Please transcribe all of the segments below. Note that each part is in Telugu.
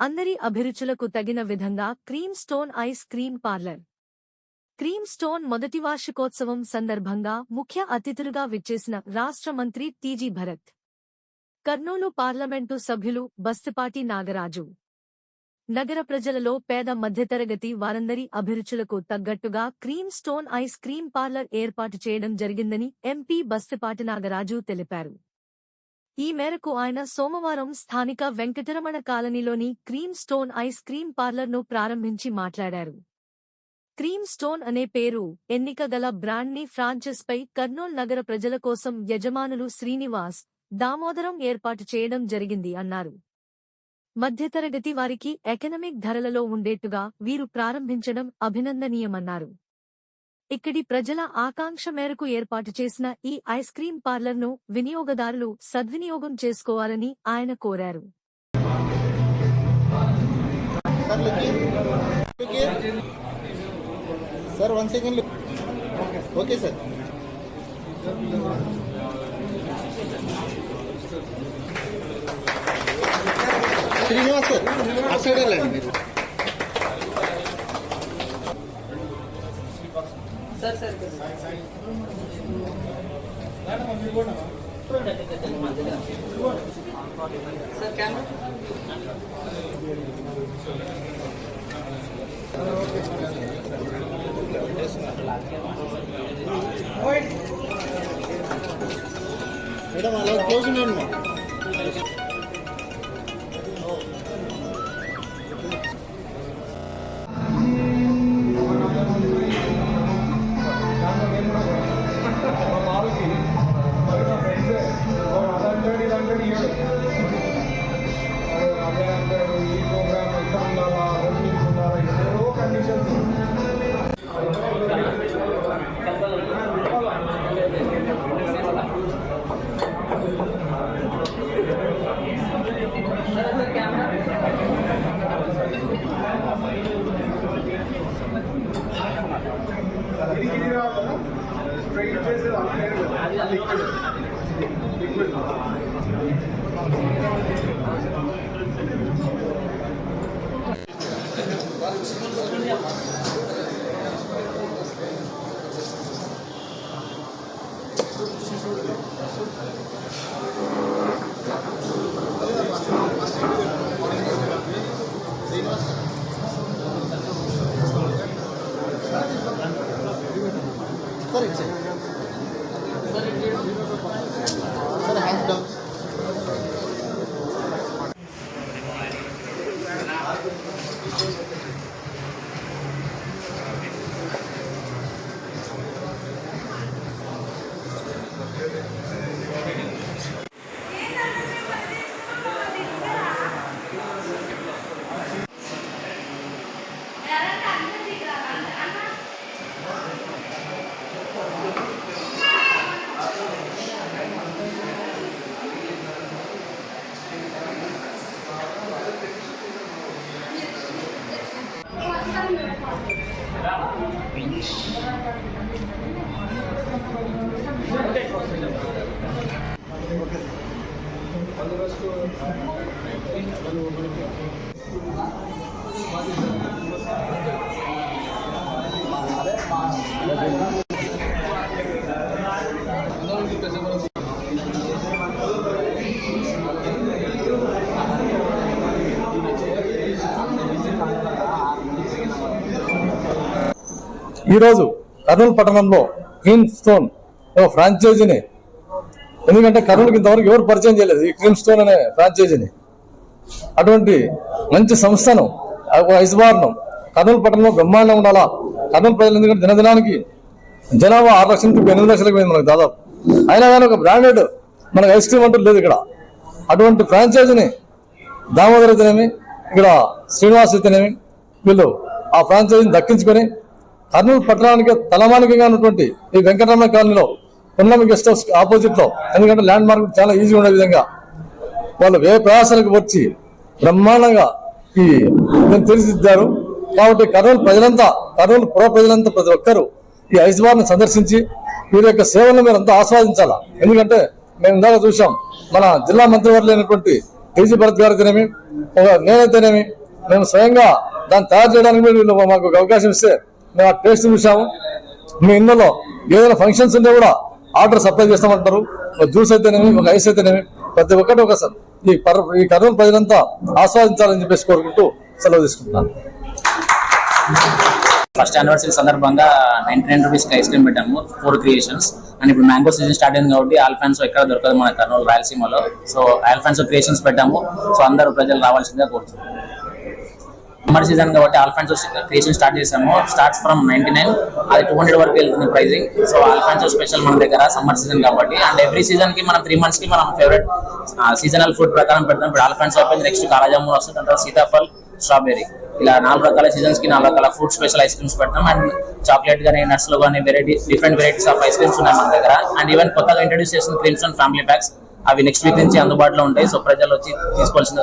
అందరి అభిరుచులకు తగిన విధంగా Cream Stone ice cream parlour. Cream Stone మొదటి వార్షికోత్సవం సందర్భంగా ముఖ్య అతిథులుగా విచ్చేసిన రాష్ట్ర మంత్రి టీజీ భరత్. కర్నూలు పార్లమెంటు సభ్యులు బస్తిపాటి నాగరాజు. నగర ప్రజలలో పేద మధ్యతరగతి వారందరి అభిరుచులకు తగ్గట్టుగా Cream Stone ice cream parlour ఏర్పాటు చేయడం జరిగిందని ఎంపీ బస్తిపాటి నాగరాజు తెలిపారు. ఈ మేరకు ఆయన సోమవారం స్థానిక వెంకటరమణ కాలనీలోని క్రీమ్ స్టోన్ ఐస్ క్రీం పార్లర్ను ప్రారంభించి మాట్లాడారు. క్రీమ్ స్టోన్ అనే పేరు ఎన్నిక గల బ్రాండ్ని ఫ్రాంచెస్పై కర్నూల్ నగర ప్రజల కోసం యజమానులు శ్రీనివాస్ దామోదరం ఏర్పాటు చేయడం జరిగింది అన్నారు. మధ్యతరగతి వారికి ఎకనమిక్ ధరలలో ఉండేట్టుగా వీరు ప్రారంభించడం అభినందనీయమన్నారు. ఇక్కడి ప్రజల ఆకాంక్ష మేరకు ఏర్పాటు చేసిన ఈ ఐస్ క్రీం పార్లర్ను వినియోగదారులు సద్వినియోగం చేసుకోవాలని ఆయన కోరారు. శ్రీనివాస్ సార్ అటు మీరు మేడం అలా క్లోజ్ ఉండండి కెమెరా సార్ করেছে ఈరోజు కర్నూలు పట్టణంలో క్రీమ్ స్టోన్ ఫ్రాంచైజీని ఎందుకంటే కర్నూలుకి ఇంతవరకు ఎవరు పరిచయం చేయలేదు. ఈ క్రీమ్ స్టోన్ అనే ఫ్రాంచైజీని. అటువంటి మంచి సంస్థను ఒక ఐస్బార్ను కర్నూలు పట్టణంలో బ్రహ్మాండం ఉండాలా? కర్నూలు ప్రజలు ఎందుకంటే దినదినానికి జనాభా ఆరు లక్షల నుంచి ఎనిమిది లక్షలకు పోయింది మనకు దాదాపు. అయినా కానీ ఒక బ్రాండెడ్ మనకు ఐస్ క్రీమ్ అంటూ లేదు ఇక్కడ. అటువంటి ఫ్రాంచైజీని దామోదర్ అయితేనేమి ఇక్కడ శ్రీనివాస్ అయితేనేమి వీళ్ళు ఆ ఫ్రాంచైజీని దక్కించుకొని కర్నూలు పట్టణానికి తలమానికంగా ఉన్నటువంటి ఈ వెంకటరమణ కాలనీలో పున్నమి గెస్ట్ హౌస్ ఆపోజిట్లో. ఎందుకంటే ల్యాండ్ మార్క్ చాలా ఈజీ ఉండే విధంగా. వాళ్ళు వే ప్రయాసాలకు వచ్చి బ్రహ్మాండంగా ఈ దీన్ని తీర్చిదిద్దారు. కాబట్టి కర్నూలు ప్రజలంతా కర్నూలు పుర ప్రజలంతా ప్రతి ఒక్కరూ ఈ ఐస్బార్ సందర్శించి వీరి యొక్క సేవలను మీరు అంతా ఆస్వాదించాలా? ఎందుకంటే మేము ఇందాక చూసాం మన జిల్లా మంత్రివర్యులైనటువంటి టీజీ భరత్ గారు ఒక నేనైతేనేమి మేము స్వయంగా దాన్ని తయారు చేయడానికి మీరు మాకు అవకాశం ఇస్తే మేము ఆ టేస్ట్ చూసాము మీ ఇళ్ళలో ఏదైనా ఫంక్షన్స్ ఉంటే కూడా ఆర్డర్ సప్లై చేస్తామంటారు. జ్యూస్ అయితేనేమి ఒక ఐస్ అయితేనేమి ప్రతి ఒక్కటి ఒక ఈ పర్ ఈ కర్నూలు ప్రజలంతా ఆస్వాదించాలని చెప్పేసి కోరుకుంటూ సెలవు తీసుకుంటున్నాను. ఫస్ట్ యానివర్సరీ సందర్భంగా ninety nine rupees ice cream పెట్టాము ఫోర్ క్రియేషన్స్ అండ్ ఇప్పుడు మ్యాంగో సీజన్ స్టార్ట్ అయింది కాబట్టి ఆల్ఫాన్స్ ఎక్కడ దొరకదు మన కర్నూలు రాయలసీమలో. సో ఆల్ఫాన్స్ క్రియేషన్స్ పెట్టాము. సో అందరూ ప్రజలు రావాల్సిందిగా కోరుతున్నాం. సమ్మర్ సీజన్ కాబట్టి ఆల్ఫాన్స్ క్రియేషన్ స్టార్ట్ చేసాము స్టార్ట్స్ ఫ్రమ్ నైన్టీ నైన్ అది టూ హండ్రెడ్ వరకు వెళ్తుంది ప్రైజింగ్ సో ఆల్ఫాన్సో స్పెషల్ మన దగ్గర సమ్మర్ సీజన్ కాబట్టి. అండ్ ఎవ్రీ సీజన్కి మనం త్రీ మంత్స్కి మనం ఫేవరెట్ సీజనల్ ఫుడ్ ప్రకారం పెడతాం. ఇప్పుడు ఆల్ఫాన్సో అయిపోయింది నెక్స్ట్ కాలాజామున్ వస్తుంది. తర్వాత సీతాఫల్ స్ట్రాబెరీ ఇలా నాలుగు రకాల సీజన్స్కి నాలుగు రకాల ఫ్రూట్ స్పెషల్ ఐస్ క్రీమ్స్ పెడతాం. అండ్ చాక్లెట్ కానీ నట్స్లో కానీ variety different varieties of ice creams ఉన్నాయి మన దగ్గర. అండ్ ఈవెన్ కొత్తగా ఇంట్రడ్యూస్ చేసిన క్రీమ్స్ అండ్ ఫ్యామిలీ ప్యాక్స్ అవి నెక్స్ట్ వీక్ నుంచి అందుబాటులో ఉంటాయి. సో ప్రజలు వచ్చి తీసుకోవాల్సింది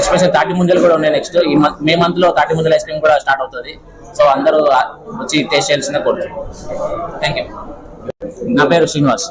ఎక్స్పెషల్ తాటి ముంజలు కూడా ఉన్నాయి నెక్స్ట్ ఈ మంత్ మే మంత్లో తాటి ముంజల ఐస్ క్రీమ్ కూడా స్టార్ట్ అవుతుంది. సో అందరూ వచ్చి టేస్ట్ చేయాల్సిందే కోరుతున్నాను థ్యాంక్ యూ నా పేరు శ్రీనివాస్.